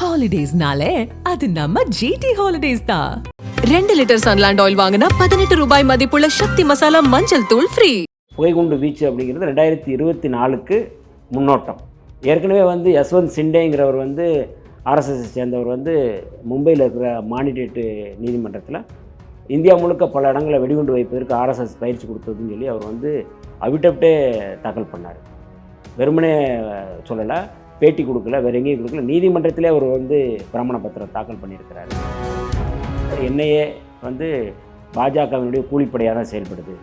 ஹாலிடேஸ்னாலே அது நம்ம ஜிடி ஹாலிடேஸ் தான் ரெண்டு லிட்டர் சன்லாண்ட் ஆயில் வாங்கினா பதினெட்டு ரூபாய் மதிப்புள்ள சக்தி மசாலா மஞ்சள் தூள் ஃப்ரீ புகைகுண்டு வீச்சு அப்படிங்கிறது ரெண்டாயிரத்தி இருபத்தி நாலுக்கு முன்னோட்டம். ஏற்கனவே வந்து யஸ்வந்த் சிண்டேங்கிறவர் வந்து ஆர்எஸ்எஸ் சேர்ந்தவர் வந்து மும்பையில் இருக்கிற மானிடேட்டு நீதிமன்றத்தில் இந்தியா முழுக்க பல இடங்களில் வெடிகுண்டு வைப்பதற்கு ஆர்எஸ்எஸ் பயிற்சி கொடுத்ததுன்னு சொல்லி அவர் வந்து அவிட்டப்டே தாக்கல் பண்ணார். வெறுமனே சொல்லலை பேட்டி கொடுக்கல வேறு எங்கேயும் கொடுக்கல. நீதிமன்றத்திலே அவர் வந்து பிரமாண பத்திரம் தாக்கல் பண்ணியிருக்கிறாரு. என்ஐஏ வந்து பாஜகவினுடைய கூலிப்படையாக தான் செயல்படுது.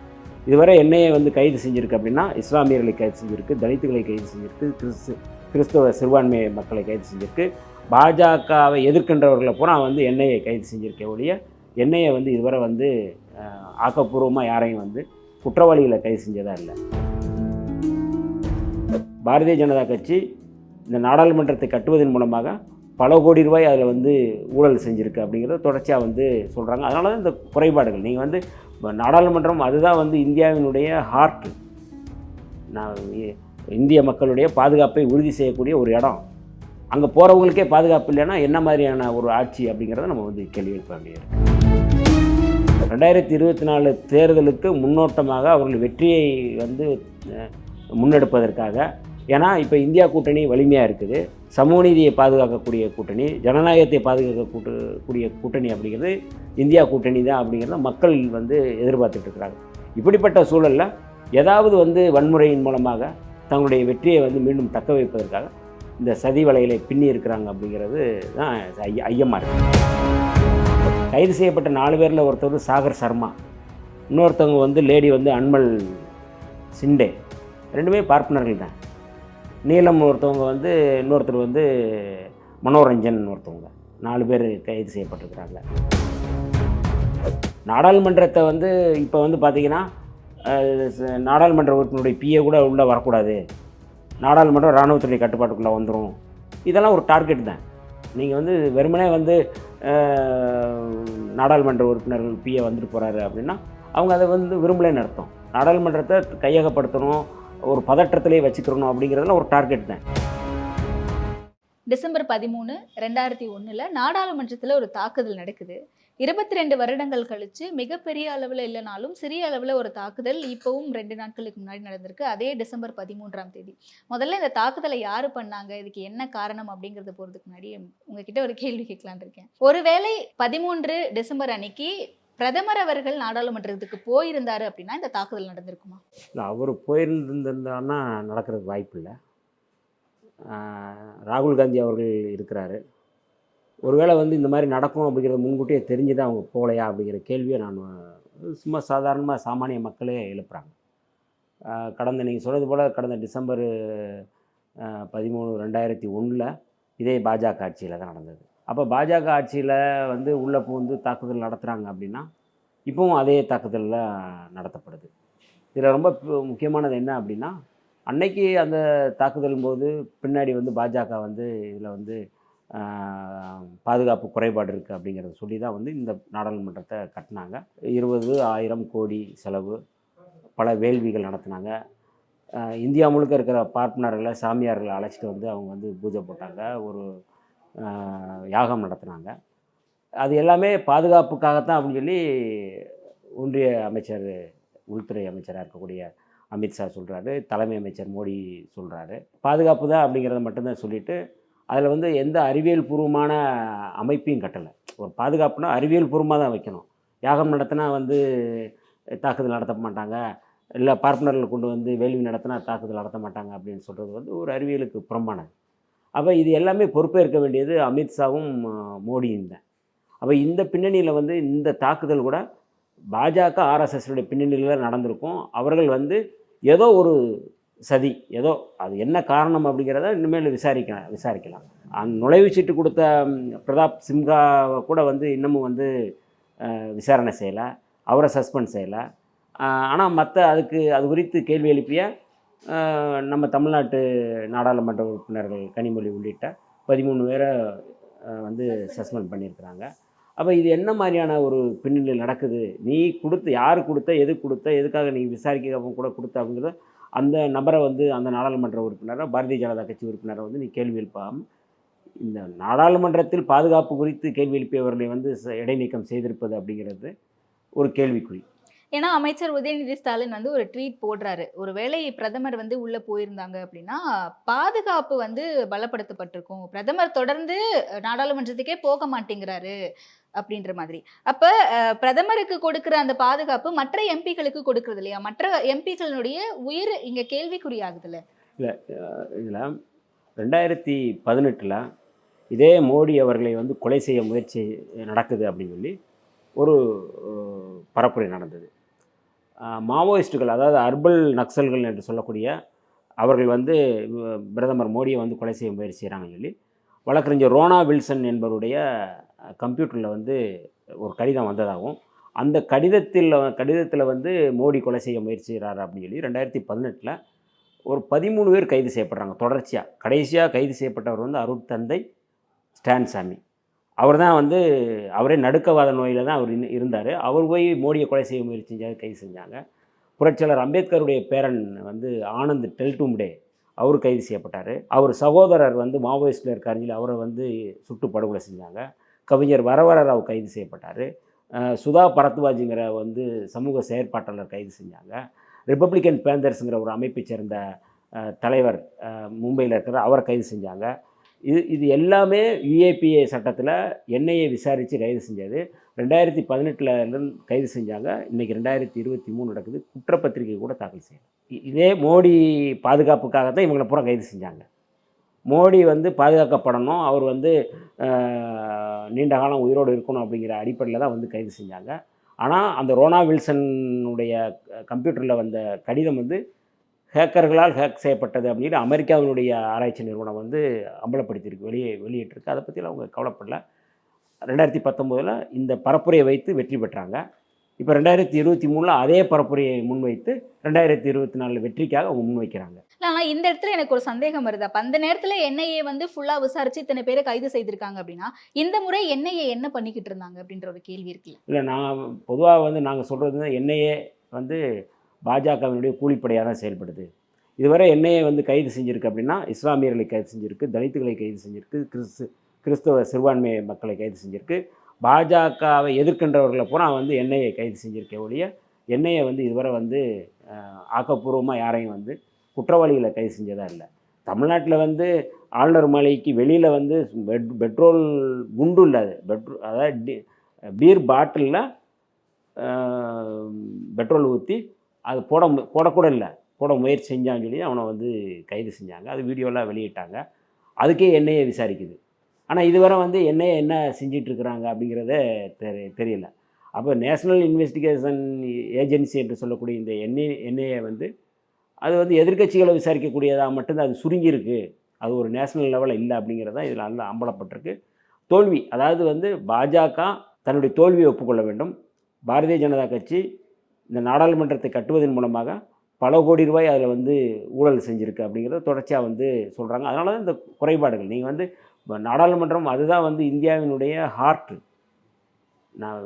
இதுவரை என்ஐஏ வந்து கைது செஞ்சுருக்கு அப்படின்னா இஸ்லாமியர்களை கைது செஞ்சுருக்கு தலித்துகளை கைது செஞ்சுருக்கு கிறிஸ்து கிறிஸ்தவ சிறுபான்மை மக்களை கைது செஞ்சுருக்கு. பாஜகவை எதிர்க்கின்றவர்களை பூரா வந்து என்ஐஏ கைது செஞ்சுருக்கே ஒழிய என்ஐஏ வந்து இதுவரை வந்து ஆக்கப்பூர்வமாக யாரையும் வந்து குற்றவாளிகளை கைது செஞ்சதாக இல்லை. பாரதிய ஜனதா கட்சி இந்த நாடாளுமன்றத்தை கட்டுவதன் மூலமாக பல கோடி ரூபாய் அதில் வந்து ஊழல் செஞ்சுருக்கு அப்படிங்கிறத தொடர்ச்சியாக வந்து சொல்கிறாங்க அதனால தான் இந்த குறைபாடுகள். நீங்கள் வந்து நாடாளுமன்றம் அதுதான் வந்து இந்தியாவினுடைய ஹார்ட் நான் இந்திய மக்களுடைய பாதுகாப்பை உறுதி செய்யக்கூடிய ஒரு இடம். அங்கே போகிறவங்களுக்கே பாதுகாப்பு இல்லைன்னா என்ன மாதிரியான ஒரு ஆட்சி அப்படிங்கிறத நம்ம வந்து கேள்வி எழுப்ப வேண்டியிருக்கு. ரெண்டாயிரத்தி இருபத்தி நாலு தேர்தலுக்கு முன்னோட்டமாக அவர்கள் வெற்றியை வந்து முன்னெடுப்பதற்காக ஏன்னா இப்போ இந்தியா கூட்டணி வலிமையாக இருக்குது. சமூக நீதியை பாதுகாக்கக்கூடிய கூட்டணி ஜனநாயகத்தை பாதுகாக்கக்கூட்டு கூடிய கூட்டணி அப்படிங்கிறது இந்தியா கூட்டணி தான் அப்படிங்கிறத மக்கள் வந்து எதிர்பார்த்துட்ருக்கிறாங்க இப்படிப்பட்ட சூழலில் ஏதாவது வந்து வன்முறையின் மூலமாக தங்களுடைய வெற்றியை வந்து மீண்டும் தக்க வைப்பதற்காக இந்த சதி வலைகளை பின்னி இருக்கிறாங்க அப்படிங்கிறது தான் ஐய ஐயமாக இருக்குது கைது செய்யப்பட்ட நாலு பேரில் ஒருத்தர் சாகர் சர்மா இன்னொருத்தவங்க வந்து லேடி வந்து அன்மல் சிண்டே. ரெண்டுமே பார்ப்பனர்கள் தான். நீலம் ஒருத்தவங்க வந்து இன்னொருத்தர் வந்து மனோரஞ்சன் ஒருத்தவங்க. நாலு பேர் கைது செய்யப்பட்டிருக்கிறாங்க. நாடாளுமன்றத்தை வந்து இப்போ வந்து பார்த்திங்கன்னா நாடாளுமன்ற உறுப்பினருடைய பிஏ கூட உள்ளே வரக்கூடாது. நாடாளுமன்றம் இராணுவத்துடைய கட்டுப்பாட்டுக்குள்ளே வந்துடும் இதெல்லாம் ஒரு டார்கெட் தான். நீங்கள் வந்து வெறுமனே வந்து நாடாளுமன்ற உறுப்பினர்கள் பிஏ வந்துட்டு போகிறாரு அப்படின்னா அவங்க அதை வந்து விரும்பலே நடத்தும். நாடாளுமன்றத்தை கையகப்படுத்தணும். ஒரு பதற்றத்திலே வச்சுக்கிறணும் அப்படிங்கிறதுல ஒரு டார்கெட் தான். டிசம்பர் பதிமூணு ரெண்டாயிரத்தி ஒன்றில் நாடாளுமன்றத்தில் ஒரு தாக்குதல் நடக்குது. இருபத்தி ரெண்டு வருடங்கள் கழித்து மிகப்பெரிய அளவில் இல்லைனாலும் சிறிய அளவில் ஒரு தாக்குதல் இப்போவும் ரெண்டு நாட்களுக்கு முன்னாடி நடந்திருக்கு. அதே டிசம்பர் பதிமூன்றாம் தேதி. முதல்ல இந்த தாக்குதலை யார் பண்ணாங்க? இதுக்கு என்ன காரணம் அப்படிங்கிறத போகிறதுக்கு முன்னாடி உங்ககிட்ட ஒரு கேள்வி கேட்கலான்னு இருக்கேன். ஒருவேளை பதிமூன்று டிசம்பர் அன்னைக்கு பிரதமர் அவர்கள் நாடாளுமன்றத்துக்கு போயிருந்தார் அப்படின்னா இந்த தாக்குதல் நடந்திருக்குமா? இல்லை அவர் போயிருந்திருந்தாருன்னா நடக்கிறதுக்கு வாய்ப்பு இல்லை. ராகுல் காந்தி அவர்கள் இருக்கிறாரு. ஒருவேளை வந்து இந்த மாதிரி நடக்கும் அப்படிங்கிறது முன்கூட்டியே தெரிஞ்சு தான் அவங்க போகலையா அப்படிங்கிற கேள்வியை நான் சும்மா சாதாரணமாக சாமானிய மக்களே எழுப்புறாங்க. கடந்த நீங்கள் சொல்கிறது போல் கடந்த டிசம்பர் பதிமூணு ரெண்டாயிரத்தி ஒன்றில் இதே பாஜக ஆட்சியில் தான் நடந்தது. அப்போ பாஜக ஆட்சியில் வந்து உள்ளே புகுந்து தாக்குதல் நடத்துகிறாங்க அப்படின்னா இப்போவும் அதே தாக்குதலில் நடத்தப்படுது. இதில் ரொம்ப முக்கியமானது என்ன அப்படின்னா அன்னைக்கு அந்த தாக்குதலும் போது பின்னாடி வந்து பாஜக வந்து இதில் வந்து பாதுகாப்பு குறைபாடு இருக்குது அப்படிங்கிறத சொல்லி தான் வந்து இந்த நாடாளுமன்றத்தை கட்டினாங்க. இருபது ஆயிரம் கோடி செலவு பல வேள்விகள் நடத்தினாங்க. இந்தியா முழுக்க இருக்கிற பார்ப்பனர்களை சாமியார்களை அழைச்சிட்டு வந்து அவங்க வந்து பூஜை போட்டாங்க. ஒரு யாகம் நடத்தினாங்க. அது எல்லாமே பாதுகாப்புக்காகத்தான் அப்படின்னு சொல்லி ஒன்றிய அமைச்சர் உள்துறை அமைச்சராக இருக்கக்கூடிய அமித்ஷா சொல்கிறாரு தலைமை அமைச்சர் மோடி சொல்கிறாரு பாதுகாப்பு தான் அப்படிங்கிறத மட்டும்தான் சொல்லிவிட்டு அதில் வந்து எந்த அறிவியல் பூர்வமான அமைப்பையும் கட்டலை. ஒரு பாதுகாப்புனா அறிவியல் பூர்வமாக தான் வைக்கணும். யாகம் நடத்தினா வந்து தாக்குதல் நடத்த மாட்டாங்க. இல்லை பார்ப்பனர்கள் கொண்டு வந்து வேள்வி நடத்தினா தாக்குதல் நடத்த மாட்டாங்க அப்படின்னு சொல்கிறது வந்து ஒரு அறிவியலுக்கு புறம்பானது. அப்போ இது எல்லாமே பொறுப்பேற்க வேண்டியது அமித்ஷாவும் மோடியும் தான். அப்போ இந்த பின்னணியில் வந்து இந்த தாக்குதல் கூட பாஜக ஆர்எஸ்எஸ்னுடைய பின்னணியில் நடந்திருக்கும். அவர்கள் வந்து ஏதோ ஒரு சதி ஏதோ அது என்ன காரணம் அப்படிங்கிறத இனிமேல் விசாரிக்கலாம். விசாரிக்கலாம் அந்த நுழைவுச்சீட்டு கொடுத்த பிரதாப் சிம்ஹாவை கூட வந்து இன்னமும் வந்து விசாரணை செய்யலை. அவரை சஸ்பெண்ட் செய்யலை. ஆனால் மற்ற அதுக்கு அது குறித்து கேள்வி எழுப்பிய நம்ம தமிழ்நாட்டு நாடாளுமன்ற உறுப்பினர்கள் கனிமொழி உள்ளிட்ட பதிமூணு பேரை வந்து சஸ்பெண்ட் பண்ணியிருக்கிறாங்க. அப்போ இது என்ன மாதிரியான ஒரு பின்னணியில் நடக்குது? நீ கொடுத்து யார் கொடுத்த எது கொடுத்த எதுக்காக நீ விசாரிக்க கூட கொடுத்த அப்படிங்கிறத அந்த நபரை வந்து அந்த நாடாளுமன்ற உறுப்பினரை பாரதிய ஜனதா கட்சி உறுப்பினரை வந்து நீ கேள்வி எழுப்பாமல் இந்த நாடாளுமன்றத்தில் பாதுகாப்பு குறித்து கேள்வி எழுப்பியவர்களை வந்து ச- இடைநீக்கம் செய்திருப்பது அப்படிங்கிறது ஒரு கேள்விக்குறி. ஏன்னா அமைச்சர் உதயநிதி ஸ்டாலின் வந்து ஒரு ட்வீட் போடுறாரு. ஒருவேளை பிரதமர் வந்து உள்ள போயிருந்தாங்க அப்படின்னா பாதுகாப்பு வந்து பலப்படுத்தப்பட்டிருக்கும். பிரதமர் தொடர்ந்து நாடாளுமன்றத்துக்கே போக மாட்டேங்கிறாரு அப்படின்ற மாதிரி. அப்ப பிரதமருக்கு கொடுக்கிற அந்த பாதுகாப்பு மற்ற எம்பிக்களுக்கு கொடுக்கறது இல்லையா? மற்ற எம்பிகளுடைய உயிர் இங்க கேள்விக்குறியாகுதுல்ல இதில் ரெண்டாயிரத்தி பதினெட்டில் இதே மோடி அவர்களை வந்து கொலை செய்ய முயற்சி நடக்குது அப்படின்னு சொல்லி ஒரு பரப்புரை நடந்தது. மாவோயிஸ்டுகள் அதாவது அர்பல் நக்சல்கள் என்று சொல்லக்கூடிய அவர்கள் வந்து பிரதமர் மோடியை வந்து கொலை செய்ய முயற்சி செய்கிறாங்கன்னு சொல்லி வழக்கறிஞர் ரோனா வில்சன் என்பவருடைய கம்ப்யூட்டரில் வந்து ஒரு கடிதம் வந்ததாகவும் அந்த கடிதத்தில் கடிதத்தில் வந்து மோடி கொலை செய்ய முயற்சி செய்கிறார் அப்படின்னு சொல்லி ரெண்டாயிரத்தி பதினெட்டில் ஒரு பதிமூணு பேர் கைது செய்யப்படுறாங்க தொடர்ச்சியாக கடைசியாக கைது செய்யப்பட்டவர் வந்து அருட்தந்தை ஸ்டான் சாமி அவர் தான் வந்து அவரே நடுக்கவாத நோயில் தான் அவர் இருந்தார். அவர் போய் மோடியை கொலை செய்ய முயற்சி செஞ்சாங்க கைது செஞ்சாங்க. புரட்சியாளர் அம்பேத்கருடைய பேரன் வந்து ஆனந்த் டெல்டும்டே அவர் கைது செய்யப்பட்டார். அவர் சகோதரர் வந்து மாவோயிஸ்டில் இருக்காருன்னு அவரை வந்து சுட்டு படுகொலை செஞ்சாங்க. கவிஞர் வரவரராவ் கைது செய்யப்பட்டார். சுதா பரத்வாஜிங்கிற வந்து சமூக செயற்பாட்டாளர் கைது செஞ்சாங்க. ரிப்பப்ளிக்கன் பேந்தர்ஸுங்கிற ஒரு அமைப்பை சேர்ந்த தலைவர் மும்பையில் இருக்கிற அவரை கைது செஞ்சாங்க. இது இது எல்லாமே யுஏபிஏ சட்டத்தில் என்ஐஏ விசாரித்து கைது செஞ்சது ரெண்டாயிரத்தி பதினெட்டில் கைது செஞ்சாங்க. இன்றைக்கி ரெண்டாயிரத்தி இருபத்தி மூணு நடக்குது. குற்றப்பத்திரிகை கூட தாக்கல் செய்யணும் இதே மோடி பாதுகாப்புக்காக தான் இவங்களை பூரா கைது செஞ்சாங்க. மோடி வந்து பாதுகாக்கப்படணும். அவர் வந்து நீண்ட காலம் உயிரோடு இருக்கணும் அப்படிங்கிற அடிப்படையில் தான் வந்து கைது செஞ்சாங்க. ஆனால் அந்த ரோனா வில்சனுடைய கம்ப்யூட்டரில் வந்த கடிதம் வந்து ஹேக்கர்களால் ஹேக் செய்யப்பட்டது அப்படின்னு அமெரிக்காவினுடைய ஆராய்ச்சி நிறுவனம் வந்து அம்பலப்படுத்தியிருக்கு வெளியே வெளியிட்டிருக்கு. அதை பற்றிலாம் அவங்க கவலைப்படல. ரெண்டாயிரத்தி பத்தொம்போதில் இந்த பரப்புரையை வைத்து வெற்றி பெற்றாங்க. இப்போ ரெண்டாயிரத்தி இருபத்தி மூணில் அதே பரப்புரையை முன்வைத்து ரெண்டாயிரத்தி இருபத்தி நாலு வெற்றிக்காக அவங்க முன்வைக்கிறாங்க. இல்ல, ஆனா இந்த இடத்துல எனக்கு ஒரு சந்தேகம் வருது. அப்ப அந்த நேரத்துல என்ஐஏ வந்து ஃபுல்லா விசாரிச்சு இத்தனை பேரை கைது செய்திருக்காங்க அப்படின்னா இந்த முறை என்ஐஏ என்ன பண்ணிக்கிட்டு இருந்தாங்க அப்படின்ற ஒரு கேள்வி இருக்குல்ல. இல்லை நான் பொதுவாக வந்து நாங்கள் சொல்கிறது என்ஐஏ வந்து பாஜகவினுடைய கூலிப்படையாக தான் செயல்படுது. இதுவரை என்னையை வந்து கைது செஞ்சுருக்கு அப்படின்னா இஸ்லாமியர்களை கைது செஞ்சுருக்கு தலித்துகளை கைது செஞ்சுருக்கு கிறிஸ்து கிறிஸ்தவ சிறுபான்மை மக்களை கைது செஞ்சுருக்கு. பாஜகவை எதிர்க்கின்றவர்களை பூரா வந்து என்ஐஏ கைது செஞ்சிருக்க ஒழிய என்ஐஏ வந்து இதுவரை வந்து ஆக்கப்பூர்வமாக யாரையும் வந்து குற்றவாளிகளை கைது செஞ்சதாக இல்லை. தமிழ்நாட்டில் வந்து ஆளுநர் மாளிகைக்கு வெளியில் வந்து பெட் பெட்ரோல் குண்டு இல்லாது பெட்ரோ அதாவது பீர் பாட்டிலில் பெட்ரோல் ஊற்றி அது போட மு- போடக்கூட இல்லை. போட முயற்சி செஞ்சான்னு சொல்லி அவனை வந்து கைது செஞ்சாங்க. அது வீடியோலாம் வெளியிட்டாங்க. அதுக்கே என்னையே விசாரிக்குது. ஆனால் இதுவரை வந்து என்னையே என்ன செஞ்சிட்ருக்குறாங்க அப்படிங்கிறத தெரி தெரியல. அப்போ நேஷ்னல் இன்வெஸ்டிகேஷன் ஏஜென்சி என்று சொல்லக்கூடிய இந்த என்ஐ என்ஐஏ வந்து அது வந்து எதிர்க்கட்சிகளை விசாரிக்கக்கூடியதாக மட்டும்தான். அது சுருங்கியிருக்கு. அது ஒரு நேஷ்னல் லெவலில் இல்லை அப்படிங்கிறதா இதில் நல்லா அம்பலப்பட்டிருக்கு. தோல்வி அதாவது வந்து பாஜக தன்னுடைய தோல்வியை ஒப்புக்கொள்ள வேண்டும். பாரதிய ஜனதா கட்சி இந்த நாடாளுமன்றத்தை கட்டுவதன் மூலமாக பல கோடி ரூபாய் அதில் வந்து ஊழல் செஞ்சுருக்கு அப்படிங்கிறத தொடர்ச்சியாக வந்து சொல்கிறாங்க அதனால தான் இந்த குறைபாடுகள். நீங்கள் வந்து நாடாளுமன்றம் அதுதான் வந்து இந்தியாவினுடைய ஹார்ட்டு நான்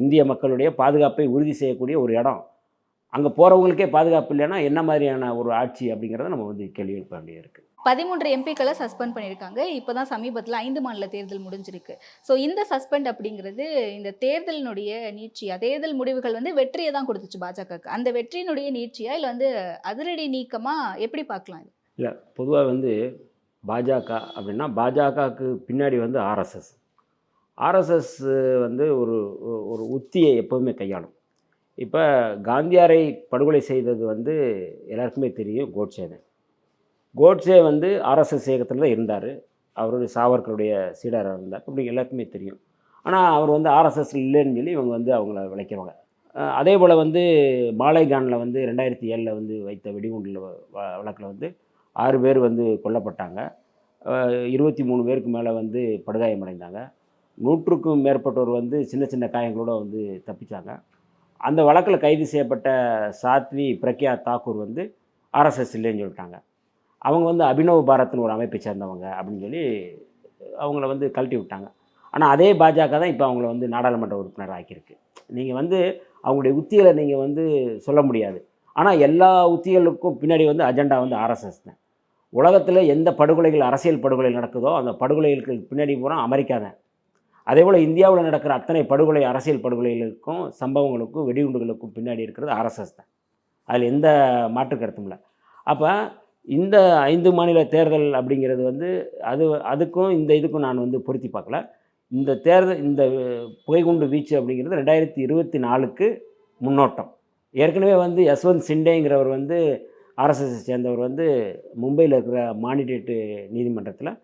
இந்திய மக்களுடைய பாதுகாப்பை உறுதி செய்யக்கூடிய ஒரு இடம். அங்கே போகிறவங்களுக்கே பாதுகாப்பு இல்லைன்னா என்ன மாதிரியான ஒரு ஆட்சி அப்படிங்கிறத நம்ம வந்து கேள்வி எழுப்ப வேண்டியது இருக்குது பதிமூன்று எம்பிக்களை சஸ்பெண்ட் பண்ணியிருக்காங்க. இப்போ தான் சமீபத்தில் ஐந்து மாநில தேர்தல் முடிஞ்சிருக்கு. ஸோ இந்த சஸ்பெண்ட் அப்படிங்கிறது இந்த தேர்தலினுடைய நீட்சியா தேர்தல் முடிவுகள் வந்து வெற்றியை தான் கொடுத்துச்சு பாஜகவுக்கு. அந்த வெற்றியினுடைய நீட்சியா இல்லை வந்து அதிரடி நீக்கமாக எப்படி பார்க்கலாம் இது? இல்லை பொதுவாக வந்து பாஜக அப்படின்னா பாஜகவுக்கு பின்னாடி வந்து ஆர்எஸ்எஸ் ஆர்எஸ்எஸ் வந்து ஒரு ஒரு உத்தியை எப்போதுமே கையாளும். இப்போ காந்தியாரை படுகொலை செய்தது வந்து எல்லாருக்குமே தெரியும் கோட்சே கோட்ஸே வந்து ஆர்எஸ்எஸ் இயக்கத்தில் தான் இருந்தார். அவருடைய சாவர்களுடைய சீடராக இருந்தார். அப்படி எல்லாருக்குமே தெரியும். ஆனால் அவர் வந்து ஆர்எஸ்எஸ் இல்லைன்னு சொல்லி இவங்க வந்து அவங்கள விளைக்கிறவங்க அதே போல் வந்து மாலைகானில் வந்து ரெண்டாயிரத்தி ஏழில் வந்து வைத்த வெடிகுண்டில் வழக்கில் வந்து ஆறு பேர் வந்து கொல்லப்பட்டாங்க. இருபத்தி மூணு பேருக்கு மேலே வந்து படுகாயமடைந்தாங்க. நூற்றுக்கும் மேற்பட்டோர் வந்து சின்ன சின்ன காயங்களோட வந்து தப்பித்தாங்க அந்த வழக்கில் கைது செய்யப்பட்ட சாத்வி பிரக்யா தாக்கூர் வந்து ஆர்எஸ்எஸ் இல்லைன்னு சொல்லிட்டாங்க. அவங்க வந்து அபினவ் பாரத்னு ஒரு அமைப்பை சேர்ந்தவங்க அப்படின்னு சொல்லி அவங்கள வந்து கழட்டி விட்டாங்க. ஆனால் அதே பாஜக தான் இப்போ அவங்கள வந்து நாடாளுமன்ற உறுப்பினர் ஆக்கியிருக்கு. நீங்கள் வந்து அவங்களுடைய உத்திகளை நீங்கள் வந்து சொல்ல முடியாது. ஆனால் எல்லா உத்திகளுக்கும் பின்னாடி வந்து அஜெண்டா வந்து ஆர்எஸ்எஸ் தான். உலகத்தில் எந்த படுகொலைகள் அரசியல் படுகொலை நடக்குதோ அந்த படுகொலைகளுக்கு பின்னாடி பூரா அமெரிக்கா தான். அதே போல் இந்தியாவில் நடக்கிற அத்தனை படுகொலை அரசியல் படுகொலைகளுக்கும் சம்பவங்களுக்கும் வெடிகுண்டுகளுக்கும் பின்னாடி இருக்கிறது ஆர்எஸ்எஸ் தான். அதில் எந்த மாற்று கருத்தும் இல்லை. அப்போ இந்த ஐந்து மாநில தேர்தல் அப்படிங்கிறது வந்து அது அதுக்கும் இந்த இதுக்கும் நான் வந்து பொருத்தி பார்க்கல. இந்த தேர்தல் இந்த புகைகுண்டு வீச்சு அப்படிங்கிறது ரெண்டாயிரத்தி இருபத்தி நாலுக்கு முன்னோட்டம். ஏற்கனவே வந்து யஸ்வந்த் சிண்டேங்கிறவர் வந்து ஆர்எஸ்எஸ் சேர்ந்தவர் வந்து மும்பையில் இருக்கிற மானிடேட்டு நீதிமன்றத்தில்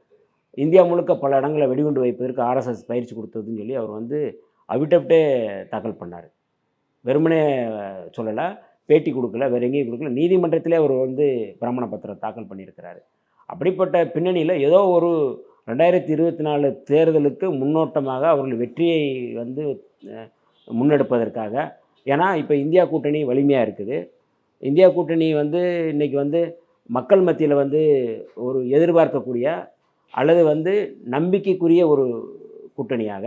இந்தியா முழுக்க பல இடங்களில் வெடிகுண்டு வைப்பதற்கு ஆர்எஸ்எஸ் பயிற்சி கொடுத்ததுன்னு சொல்லி அவர் வந்து அவிட்டப்டே தாக்கல் பண்ணார். வெறுமனே சொல்லலை. பேட்டி கொடுக்கல வேறு எங்கேயும் கொடுக்கல. நீதிமன்றத்திலே அவர் வந்து பிரமாண பத்திரம் தாக்கல் பண்ணியிருக்கிறாரு. அப்படிப்பட்ட பின்னணியில் ஏதோ ஒரு ரெண்டாயிரத்தி இருபத்தி நாலு தேர்தலுக்கு முன்னோட்டமாக அவர்கள் வெற்றியை வந்து முன்னெடுப்பதற்காக ஏன்னா இப்போ இந்தியா கூட்டணி வலிமையாக இருக்குது. இந்தியா கூட்டணி வந்து இன்றைக்கி வந்து மக்கள் மத்தியில் வந்து ஒரு எதிர்பார்க்கக்கூடிய அல்லது வந்து நம்பிக்கைக்குரிய ஒரு கூட்டணியாக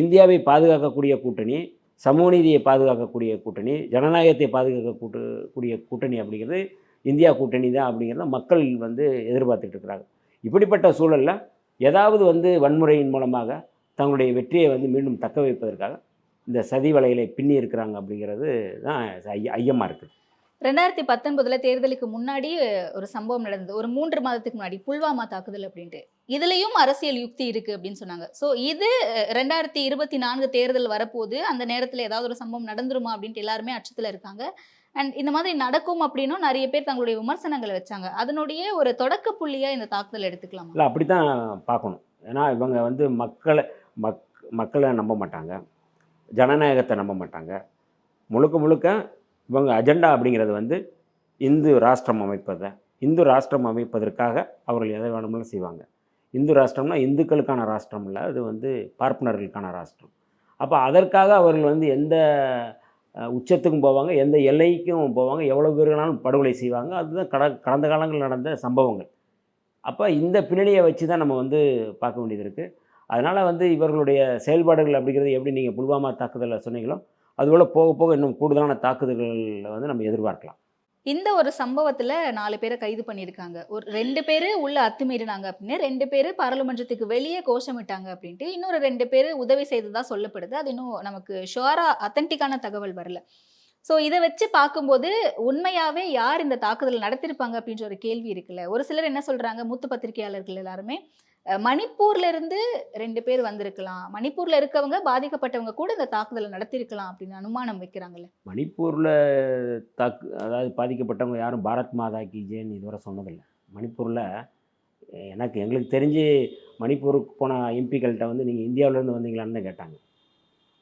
இந்தியாவை பாதுகாக்கக்கூடிய கூட்டணி சமூக நீதியை பாதுகாக்கக்கூடிய கூட்டணி ஜனநாயகத்தை பாதுகாக்க கூட்டக்கூடிய கூட்டணி அப்படிங்கிறது இந்தியா கூட்டணி தான் அப்படிங்கிறத மக்கள் வந்து எதிர்பார்த்துட்டு இருக்கிறாங்க. இப்படிப்பட்ட சூழலில் ஏதாவது வந்து வன்முறையின் மூலமாக தங்களுடைய வெற்றியை வந்து மீண்டும் தக்க வைப்பதற்காக இந்த சதி வலைகளை பின்னி இருக்கிறாங்க அப்படிங்கிறது தான் ஐய ஐயமாக இருக்குது ரெண்டாயிரத்தி பத்தொன்பதில் தேர்தலுக்கு முன்னாடி ஒரு சம்பவம் நடந்தது. ஒரு மூன்று மாதத்துக்கு முன்னாடி புல்வாமா தாக்குதல் அப்படின்ட்டு. இதுலயும் அரசியல் யுக்தி இருக்கு அப்படின்னு சொன்னாங்க. ஸோ இது ரெண்டாயிரத்தி இருபத்தி நான்கு தேர்தல் வரப்போது அந்த நேரத்தில் ஏதாவது ஒரு சம்பவம் நடந்துருமா அப்படின்ட்டு எல்லாருமே அச்சத்தில் இருக்காங்க. அண்ட் இந்த மாதிரி நடக்கும் அப்படின்னும் நிறைய பேர் தங்களுடைய விமர்சனங்களை வச்சாங்க. அதனுடைய ஒரு தொடக்க புள்ளியா இந்த தாக்குதல் எடுத்துக்கலாம்? இல்லை அப்படி தான் பார்க்கணும். ஏன்னா இவங்க வந்து மக்களை மக் மக்களை நம்ப மாட்டாங்க. ஜனநாயகத்தை நம்ப மாட்டாங்க. முழுக்க முழுக்க இவங்க அஜெண்டா அப்படிங்கிறது வந்து இந்து ராஷ்டிரம் அமைப்பதை இந்து ராஷ்டிரம் அமைப்பதற்காக அவர்கள் எதை வேணும்னாலும் செய்வாங்க. இந்து ராஷ்டிரம்னா இந்துக்களுக்கான ராஷ்டிரம் இல்லை அது வந்து பார்ப்பனர்களுக்கான ராஷ்டிரம். அப்போ அதற்காக அவர்கள் வந்து எந்த உச்சத்துக்கும் போவாங்க எந்த எல்லைக்கும் போவாங்க எவ்வளோ பேர்களாலும் படுகொலை செய்வாங்க. அதுதான் கட கடந்த காலங்களில் நடந்த சம்பவங்கள். அப்போ இந்த பின்னணியை வச்சு தான் நம்ம வந்து பார்க்க வேண்டியது இருக்குது அதனால் வந்து இவர்களுடைய செயல்பாடுகள் அப்படிங்கிறது எப்படி நீங்கள் புல்வாமா தாக்குதலில் சொன்னீங்களோ அதுபோல் போக போக இன்னும் கூடுதலான தாக்குதல்களை வந்து நம்ம எதிர்பார்க்கலாம். இந்த ஒரு சம்பவத்துல நாலு பேரை கைது பண்ணியிருக்காங்க. ஒரு ரெண்டு பேரு உள்ள அத்துமீறினாங்க அப்படின்னு ரெண்டு பேரு பாராளுமன்றத்துக்கு வெளியே கோஷமிட்டாங்க அப்படின்ட்டு இன்னொரு ரெண்டு பேர் உதவி செய்ததா சொல்லப்படுது. அது இன்னும் நமக்கு ஷுவரா அத்தன்டிக்கான தகவல் வரல. ஸோ இதை வச்சு பார்க்கும்போது உண்மையாவே யார் இந்த தாக்குதல் நடத்திருப்பாங்க அப்படின்ற ஒரு கேள்வி இருக்குல்ல. ஒரு சிலர் என்ன சொல்றாங்க? மூத்த பத்திரிகையாளர்கள் எல்லாருமே மணிப்பூர்ல இருந்து ரெண்டு பேர் வந்திருக்கலாம். மணிப்பூர்ல இருக்கவங்க பாதிக்கப்பட்டவங்க கூட இந்த தாக்குதலை நடத்திருக்கலாம் அப்படின்னு அனுமானம் வைக்கிறாங்கல்ல. மணிப்பூரில் தாக்கு அதாவது பாதிக்கப்பட்டவங்க யாரும் பாரத் மாதா கி இதுவரை சொன்னதில்லை. மணிப்பூரில் எனக்கு எங்களுக்கு தெரிஞ்சு மணிப்பூருக்கு போன எம்பிக்கள்கிட்ட வந்து நீங்கள் இந்தியாவிலேருந்து வந்தீங்களான்னு தான் கேட்டாங்க.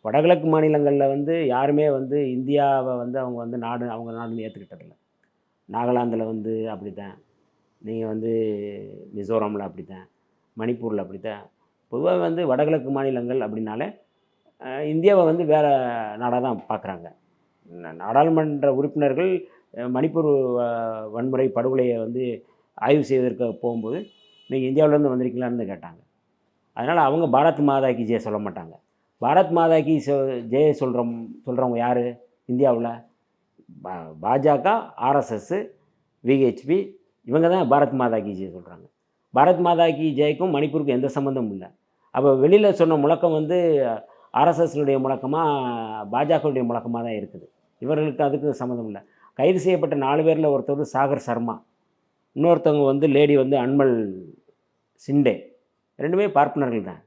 வடகிழக்கு மாநிலங்களில் வந்து யாருமே வந்து இந்தியாவை வந்து அவங்க வந்து நாடு அவங்க நாடுன்னு ஏற்றுக்கிட்டதில்ல நாகாலாந்தில் வந்து அப்படி தான் நீங்கள் வந்து மிசோரமில் அப்படி தான் மணிப்பூரில் அப்படி தான் பொதுவாக வந்து வடகிழக்கு மாநிலங்கள் அப்படின்னாலே இந்தியாவை வந்து வேறு நாடாக தான் பார்க்குறாங்க நாடாளுமன்ற உறுப்பினர்கள் மணிப்பூர் வன்முறை படுகொலையை வந்து ஆய்வு செய்வதற்கு போகும்போது நீங்கள் இந்தியாவிலேருந்து வந்திருக்கீங்களான்னு கேட்டாங்க. அதனால் அவங்க பாரத் மாதா ஜெய சொல்ல மாட்டாங்க. பாரத் மாதா சொ ஜெய சொல்கிறோம் சொல்கிறவங்க யார்? இந்தியாவில் பா பாஜக ஆர்எஸ்எஸ்ஸு விஹெச்பி இவங்க தான் பாரத் மாதா ஜெய சொல்கிறாங்க பாரத் மாதா கி ஜெய்க்கும் மணிப்பூருக்கும் எந்த சம்மந்தமும் இல்லை. அப்போ வெளியில் சொன்ன முழக்கம் வந்து ஆர்எஸ்எஸ்னுடைய முழக்கமாக பாஜகவுடைய முழக்கமாக தான் இருக்குது. இவர்களுக்கு அதுக்கு சம்மந்தம் இல்லை. கைது செய்யப்பட்ட நாலு பேரில் ஒருத்தர் சாகர் சர்மா இன்னொருத்தவங்க வந்து லேடி வந்து அன்மல் சிண்டே. ரெண்டுமே பார்ப்பனர்கள் தான்.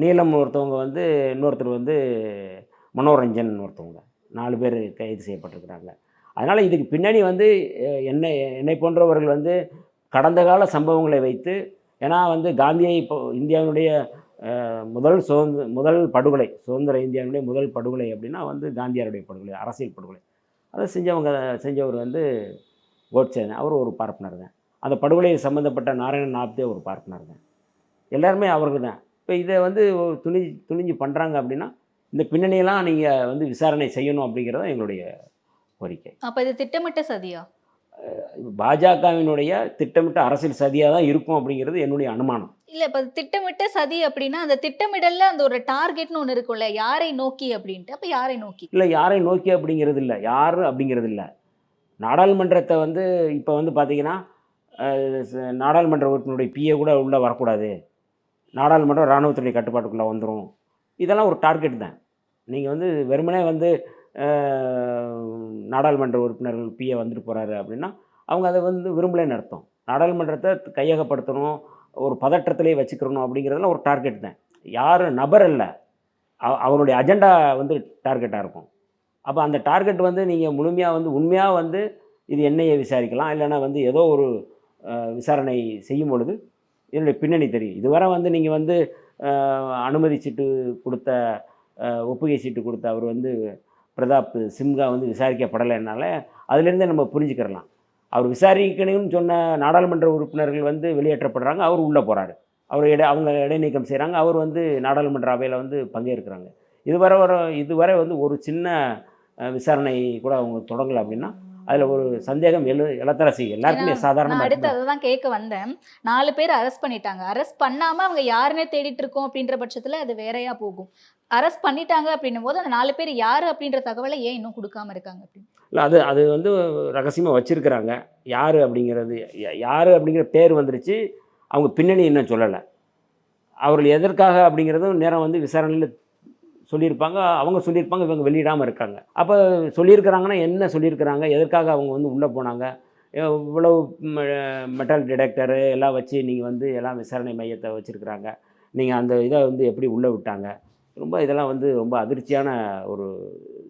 நீலம் ஒருத்தவங்க வந்து இன்னொருத்தர் வந்து மனோரஞ்சன் ஒருத்தவங்க. நாலு பேர் கைது செய்யப்பட்டிருக்கிறாங்க. அதனால் இதுக்கு பின்னாடி வந்து என்னை என்னை போன்றவர்கள் வந்து கடந்த கால சம்பவங்களை வைத்து ஏன்னா வந்து காந்தியை இப்போ இந்தியாவினுடைய முதல் சுதந்திர முதல் படுகொலை சுதந்திர இந்தியாவினுடைய முதல் படுகொலை அப்படின்னா வந்து காந்தியாருடைய படுகொலை அரசியல் படுகொலை. அதை செஞ்சவங்க செஞ்சவர் வந்து கோட்சே தான் அவர் ஒரு பார்ப்பனர் தான். அந்த படுகொலை சம்மந்தப்பட்ட நாராயணன் ஆப்தே ஒரு பார்ப்பனர் தான். எல்லாருமே அவர்கள் தான். இப்போ இதை வந்து ஒரு துணி துணிஞ்சு பண்ணுறாங்க அப்படின்னா இந்த பின்னணியெல்லாம் நீங்கள் வந்து விசாரணை செய்யணும் அப்படிங்கிறது எங்களுடைய கோரிக்கை. அப்போ இது திட்டமிட்ட சதியா? பாஜகவினுடைய திட்டமிட்ட அரசியல் சதியாக தான் இருக்கும் அப்படிங்கிறது என்னுடைய அனுமானம். இல்ல இப்ப திட்டமிட்ட சதி அப்படின்னா அந்த திட்டமிடல்ல அந்த ஒரு டார்கெட்னு ஒண்ணு இருக்கும்ல யாரை நோக்கி அப்படின்ட்டு அப்ப யாரை நோக்கி? இல்லை யாரை நோக்கி அப்படிங்கிறது இல்லை யார் அப்படிங்கிறது இல்லை. நாடாளுமன்றத்தை வந்து இப்போ வந்து பார்த்தீங்கன்னா நாடாளுமன்ற உறுப்பினருடைய பிஏ கூட உள்ளே வரக்கூடாது. நாடாளுமன்றம் இராணுவத்துடைய கட்டுப்பாட்டுக்குள்ளே வந்துடும் இதெல்லாம் ஒரு டார்கெட் தான். நீங்கள் வந்து வெறுமனே வந்து நாடாளுமன்ற உறுப்பினர்கள் பிஏ வந்துட்டு போகிறாரு அப்படின்னா அவங்க அதை வந்து விரும்பலைன்னு அர்த்தம் நாடாளுமன்றத்தை கையகப்படுத்தணும் ஒரு பதற்றத்திலே வச்சுக்கிறணும் அப்படிங்கிறதுலாம் ஒரு டார்கெட் தான். யார் நபர் இல்லை அவ- அவருடைய அஜெண்டா வந்து டார்கெட்டாக இருக்கும். அப்போ அந்த டார்கெட் வந்து நீங்கள் முழுமையாக வந்து உண்மையாக வந்து இது என்னையை விசாரிக்கலாம். இல்லைன்னா வந்து ஏதோ ஒரு விசாரணை செய்யும் பொழுது இதனுடைய பின்னணி தெரியும். இதுவரை வந்து நீங்கள் வந்து அனுமதி சீட்டு கொடுத்த ஒப்புகை சீட்டு கொடுத்த அவர் வந்து பிரதாப் சிம்கா வந்து விசாரிக்கப்படலைனால அதுலேருந்தே நம்ம புரிஞ்சுக்கிறலாம். அவர் விசாரிக்கணும்னு சொன்ன நாடாளுமன்ற உறுப்பினர்கள் வந்து வெளியேற்றப்படுறாங்க அவர் உள்ளே போகிறாரு அவர் இடை அவங்க இடைநீக்கம் செய்கிறாங்க அவர் வந்து நாடாளுமன்ற அவையில் வந்து பங்கேற்கிறாங்க. இதுவரை வர இதுவரை வந்து ஒரு சின்ன விசாரணை கூட அவங்க தொடங்கலை அப்படின்னா அதில் ஒரு சந்தேகம் எழு செய்யும் எல்லாருக்குமே சாதாரணமாக அடுத்து அதை தான் கேட்க வந்தேன். நாலு பேர் அரெஸ்ட் பண்ணிட்டாங்க. அரெஸ்ட் பண்ணாம அவங்க யாருன்னே தேடிட்டு இருக்கோம் அப்படின்ற பட்சத்துல அது வேறையா போகும். அரெஸ்ட் பண்ணிட்டாங்க அப்படின்னும் போது அந்த நாலு பேர் யாரு அப்படின்ற தகவலை ஏன் இன்னும் கொடுக்காம இருக்காங்க அப்படின்னு? இல்லை அது அது வந்து ரகசியமாக வச்சுருக்கிறாங்க. யார் அப்படிங்கிறது யார் அப்படிங்கிற பேர் வந்துருச்சு. அவங்க பின்னணி இன்னும் சொல்லலை. அவர்கள் எதற்காக அப்படிங்கிறதும் நேரம் வந்து விசாரணையில் சொல்லியிருப்பாங்க அவங்க சொல்லியிருப்பாங்க இவங்க வெளியிடாமல் இருக்காங்க. அப்போ சொல்லியிருக்கிறாங்கன்னா என்ன சொல்லியிருக்கிறாங்க? எதற்காக அவங்க வந்து உள்ளே போனாங்க? இவ்வளவு மெட்டல் டிடெக்டரு எல்லாம் வச்சு நீங்கள் வந்து எல்லாம் விசாரணை மையத்தை வச்சுருக்கிறாங்க. நீங்கள் அந்த இதை வந்து எப்படி உள்ளே விட்டாங்க? ரொம்ப இதெல்லாம் வந்து ரொம்ப அதிர்ச்சியான ஒரு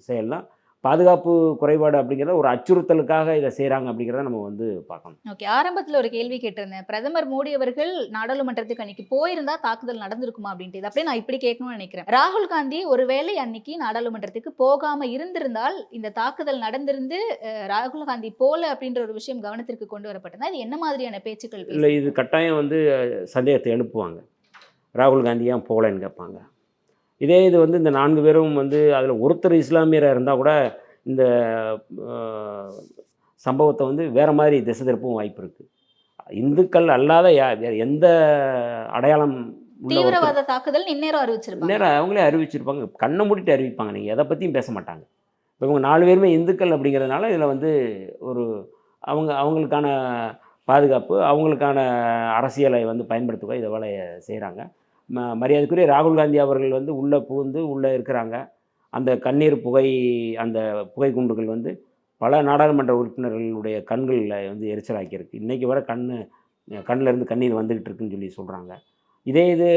செயல் தான் பாதுகாப்பு குறைபாடு அப்படிங்கிறத ஒரு அச்சுறுத்தலுக்காக இதை செய்கிறாங்க அப்படிங்கிறத நம்ம வந்து பார்க்கணும். ஓகே ஆரம்பத்துல ஒரு கேள்வி கேட்டிருந்தேன். பிரதமர் மோடி அவர்கள் நாடாளுமன்றத்துக்கு அன்னைக்கு போயிருந்தா தாக்குதல் நடந்திருக்குமா அப்படின்ட்டு. இது அப்படியே நான் இப்படி கேட்கணும்னு நினைக்கிறேன். ராகுல் காந்தி ஒருவேளை அன்னைக்கு நாடாளுமன்றத்துக்கு போகாம இருந்திருந்தால் இந்த தாக்குதல் நடந்திருந்து ராகுல் காந்தி போல அப்படின்ற ஒரு விஷயம் கவனத்திற்கு கொண்டு வரப்பட்டதா இது என்ன மாதிரியான பேச்சுக்கள் பேச- இல்லை இது கட்டாயம் வந்து சந்தேகத்தை எழுப்புவாங்க. ராகுல் காந்தி ஏன் போகலன்னு கேட்பாங்க. இதே இது வந்து இந்த நான்கு பேரும் வந்து அதில் ஒருத்தர் இஸ்லாமியராக இருந்தால் கூட இந்த சம்பவத்தை வந்து வேறு மாதிரி திசை திருப்பவும் வாய்ப்பு இருக்குது இந்துக்கள் அல்லாத யா வேறு எந்த அடையாளம் தீவிரவாத தாக்குதல் இந்நேரம் அறிவிச்சிருப்பாங்க. நேரம் அவங்களே அறிவிச்சிருப்பாங்க. கண்ணை மூடிட்டு அறிவிப்பாங்க. நீங்கள் எதை பற்றியும் பேச மாட்டாங்க. இப்போ இவங்க நாலு பேருமே இந்துக்கள் அப்படிங்கிறதுனால இதில் வந்து ஒரு அவங்க அவங்களுக்கான பாதுகாப்பு அவங்களுக்கான அரசியலை வந்து பயன்படுத்துவ இதை வேலையை செய்கிறாங்க ம மரியாதைக்குரிய ராகுல் காந்தி அவர்கள் வந்து உள்ளே புகுந்து உள்ளே இருக்கிறாங்க. அந்த கண்ணீர் புகை அந்த புகை குண்டுகள் வந்து பல நாடாளுமன்ற உறுப்பினர்களுடைய கண்களில் வந்து எரிச்சலாக்கியிருக்கு. இன்றைக்கி வர கண் கண்ணிலேருந்து கண்ணீர் வந்துக்கிட்டு இருக்குன்னு சொல்லி சொல்கிறாங்க இதே இது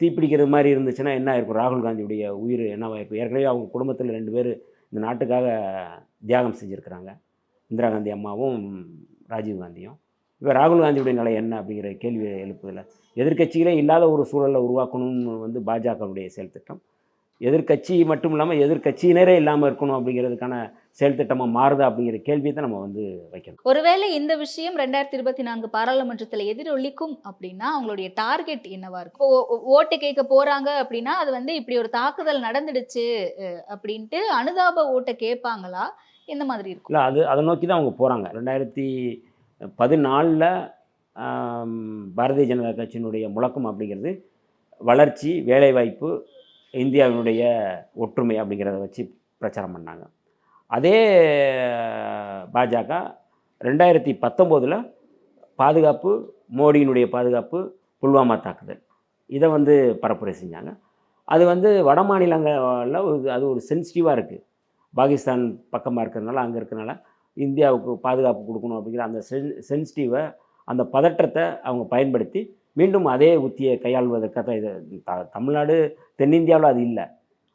தீப்பிடிக்கிறது மாதிரி இருந்துச்சுன்னா என்ன இருக்கும் ராகுல் காந்தியுடைய உயிர் என்னவாயிருக்கும் ஏற்கனவே அவங்க குடும்பத்தில் ரெண்டு பேர் இந்த நாட்டுக்காக தியாகம் செஞ்சுருக்கிறாங்க. இந்திரா காந்தி அம்மாவும் ராஜீவ் காந்தியும். இப்போ ராகுல் காந்தியுடைய நிலை என்ன அப்படிங்கிற கேள்வி எழுப்புதில்ல எதிர்க்கட்சிகளே இல்லாத ஒரு சூழலை உருவாக்கணும்னு வந்து பாஜகவுடைய செயல் திட்டம் எதிர்க்கட்சி மட்டும் இல்லாமல் எதிர்க்கட்சியினரே இல்லாமல் இருக்கணும் அப்படிங்கிறதுக்கான செயல் திட்டமாக மாறுதா அப்படிங்கிற கேள்வியை தான் நம்ம வந்து வைக்கணும். ஒருவேளை இந்த விஷயம் ரெண்டாயிரத்தி இருபத்தி நான்கு பாராளுமன்றத்துல எதிரொலிக்கும் அப்படின்னா அவங்களுடைய டார்கெட் என்னவா இருக்கும்? ஓட்டு கேட்க போறாங்க அப்படின்னா அது வந்து இப்படி ஒரு தாக்குதல் நடந்துடுச்சு அப்படின்ட்டு அனுதாப ஓட்டை கேட்பாங்களா? இந்த மாதிரி இருக்கும். இல்லை அது அதை நோக்கி தான் அவங்க போகிறாங்க ரெண்டாயிரத்தி பதினாலில் பாரதிய ஜனதா கட்சியினுடைய முழக்கம் அப்படிங்கிறது வளர்ச்சி வேலைவாய்ப்பு இந்தியாவினுடைய ஒற்றுமை அப்படிங்கிறத வச்சு பிரச்சாரம் பண்ணாங்க. அதே பாஜக ரெண்டாயிரத்தி பத்தொம்போதில் பாதுகாப்பு மோடியினுடைய பாதுகாப்பு புல்வாமா தாக்குதல். இதை வந்து பரப்புரை செஞ்சாங்க. அது வந்து வட மாநிலங்களில் ஒரு அது ஒரு சென்சிட்டிவாக இருக்குது பாகிஸ்தான் பக்கமாக இருக்கிறதுனால அங்கே இருக்கிறனால இந்தியாவுக்கு பாதுகாப்பு கொடுக்கணும் அப்படிங்கிற அந்த சென் சென்சிட்டிவை அந்த பதற்றத்தை அவங்க பயன்படுத்தி மீண்டும் அதே உத்தியை கையாள்வதற்காக தான் இது த- தமிழ்நாடு தென்னிந்தியாவில் அது இல்லை.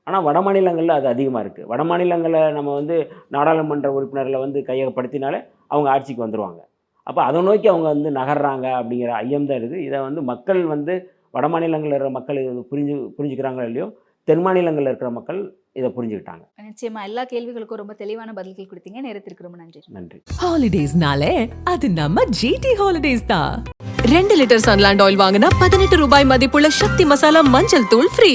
ஆனால் வட மாநிலங்களில் அது அதிகமாக இருக்குது வட மாநிலங்களில் நம்ம வந்து நாடாளுமன்ற உறுப்பினர்களை வந்து கையகப்படுத்தினாலே அவங்க ஆட்சிக்கு வந்துடுவாங்க அப்போ அதை நோக்கி அவங்க வந்து நகர்றாங்க அப்படிங்கிற ஐயம் தான் இருக்குது. இதை வந்து மக்கள் வந்து வட மாநிலங்களில் இருக்கிற மக்கள் இது புரிஞ்சு புரிஞ்சுக்கிறாங்களோ இல்லையோ தென் மாநிலங்களில் இருக்கிற மக்கள் இதை புரிஞ்சுக்கிட்டாங்க. நிச்சயமா. எல்லா கேள்விகளுக்கும் ரொம்ப தெளிவான பதில்கள் கொடுத்தீங்க. நேரத்திற்கு ரொம்ப நன்றி. நன்றி. ஹாலிடேஸ்னாலே அது நம்ம ஜிடி ஹாலிடேஸ் தான். ரெண்டு லிட்டர் சன்லாண்ட் ஆயில் வாங்கினா பதினெட்டு ரூபாய் மதிப்புள்ள சக்தி மசாலா மஞ்சள் தூள் ஃப்ரீ.